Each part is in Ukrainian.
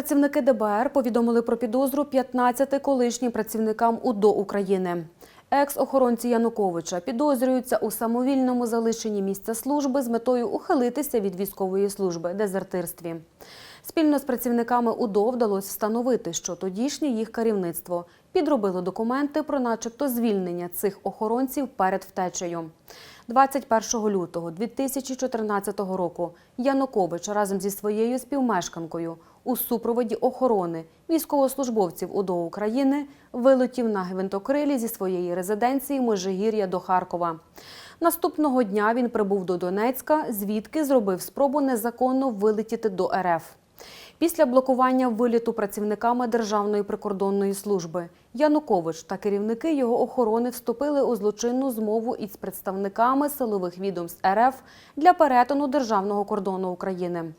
Працівники ДБР повідомили про підозру 15 колишнім працівникам УДО України. Екс-охоронці Януковича підозрюються у самовільному залишенні місця служби з метою ухилитися від військової служби дезертирстві. Спільно з працівниками УДО вдалося встановити, що тодішнє їх керівництво підробило документи про начебто звільнення цих охоронців перед втечею. 21 лютого 2014 року Янукович разом зі своєю співмешканкою у супроводі охорони військовослужбовців УДО України вилетів на гвинтокрилі зі своєї резиденції Межигір'я до Харкова. Наступного дня він прибув до Донецька, звідки зробив спробу незаконно вилетіти до РФ. Після блокування виліту працівниками Державної прикордонної служби Янукович та керівники його охорони вступили у злочинну змову із представниками силових відомств РФ для перетину державного кордону України.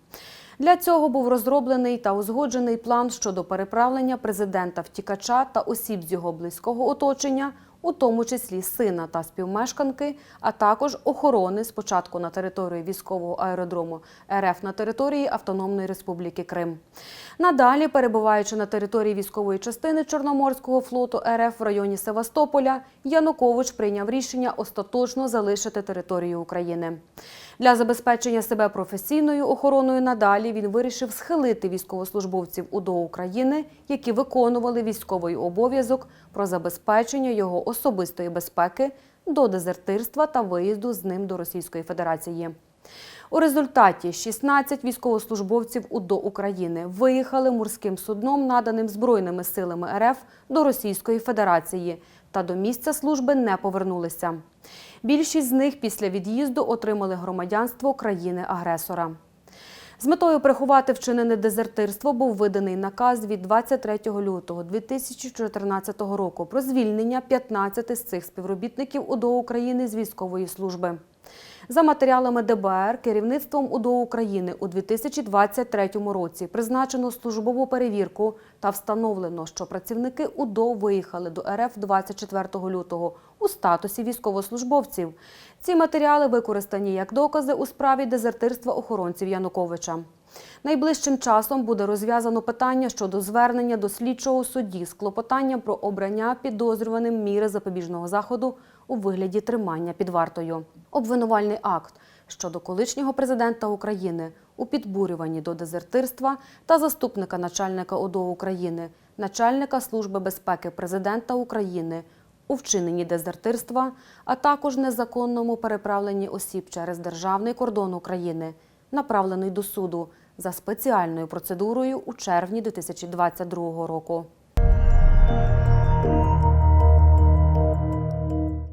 Для цього був розроблений та узгоджений план щодо переправлення президента втікача та осіб з його близького оточення, у тому числі сина та співмешканки, а також охорони спочатку на території військового аеродрому РФ на території Автономної Республіки Крим. Надалі, перебуваючи на території військової частини Чорноморського флоту РФ в районі Севастополя, Янукович прийняв рішення остаточно залишити територію України. Для забезпечення себе професійною охороною надалі він вирішив схилити військовослужбовців УДО України, які виконували військовий обов'язок про забезпечення його особистої безпеки до дезертирства та виїзду з ним до Російської Федерації. У результаті 16 військовослужбовців УДО України виїхали морським судном, наданим Збройними силами РФ до Російської Федерації, та до місця служби не повернулися. Більшість з них після від'їзду отримали громадянство країни-агресора. З метою приховати вчинене дезертирство був виданий наказ від 23 лютого 2014 року про звільнення 15 з цих співробітників УДО України з військової служби. За матеріалами ДБР керівництвом УДО України у 2023 році призначено службову перевірку та встановлено, що працівники УДО виїхали до РФ 24 лютого у статусі військовослужбовців. Ці матеріали використані як докази у справі дезертирства охоронців Януковича. Найближчим часом буде розв'язано питання щодо звернення до слідчого судді з клопотанням про обрання підозрюваним міри запобіжного заходу у вигляді тримання під вартою. Обвинувальний акт щодо колишнього президента України у підбурюванні до дезертирства та заступника начальника ОДО України, начальника Служби безпеки президента України у вчиненні дезертирства, а також незаконному переправленні осіб через державний кордон України, направлений до суду за спеціальною процедурою у червні 2022 року.